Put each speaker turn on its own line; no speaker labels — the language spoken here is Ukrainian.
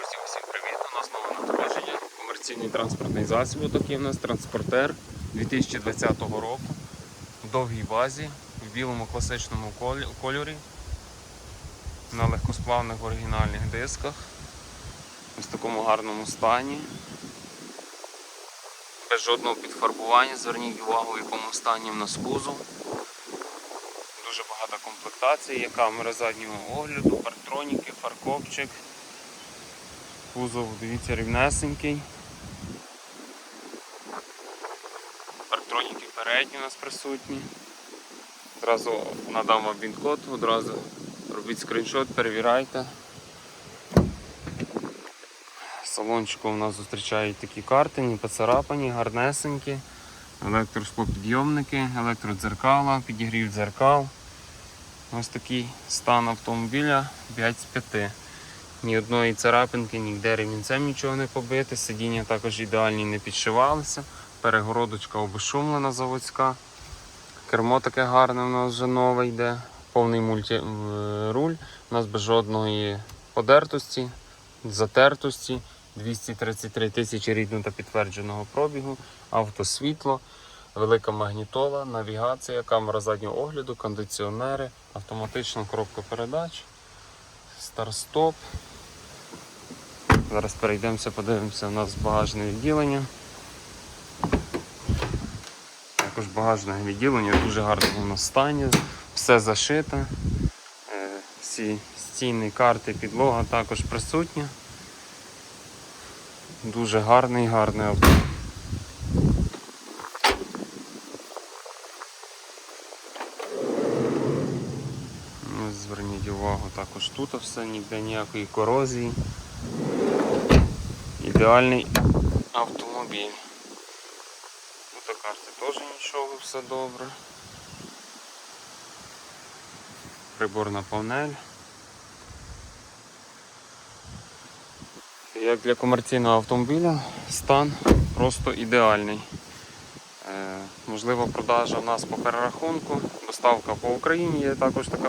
Друзі, усім привіт! У нас нове надходження. Комерційний транспортний засіб. Такий у нас транспортер 2020 року. В довгій базі, в білому класичному кольорі. На легкосплавних оригінальних дисках. В такому гарному стані. Без жодного підфарбування. Зверніть увагу, в якому стані в нас кузов. Дуже багата комплектація, є камера заднього огляду, партроніки, фаркопчик. Кузов, дивіться, рівнесенький. Партроніки передні у нас присутні. Одразу надам вам він-код, одразу робіть скріншот, перевіряйте. Салончику у нас зустрічають такі карти, ні поцарапані, гарнесенькі. Електросклопідйомники, електродзеркала, підігрів дзеркал. Ось такий стан автомобіля 5 з 5. Ні одної царапинки, ніде ремінцем нічого не побите. Сидіння також ідеальні не підшивалися. Перегородочка обешумлена заводська. Кермо таке гарне у нас вже нове йде. Повний мульті е. У нас без жодної подертості, затертості. 233 тисячі рідного та підтвердженого пробігу, автосвітло, велика магнітола, навігація, камера заднього огляду, кондиціонери, автоматична коробка передач, старт-стоп. Зараз перейдемося, подивимося у нас багажне відділення. Також багажне відділення в дуже гарному стані, все зашите. Е, Всі стіни, карти, підлога також присутні. Дуже гарний, гарний авто. Зверніть увагу, також тут все, ніде ніякої корозії. Ідеальний автомобіль. Тут карти теж нічого, все добре. Приборна панель. Як для комерційного автомобіля, стан просто ідеальний. Е, можливо, продажа в нас по перерахунку, доставка по Україні є також така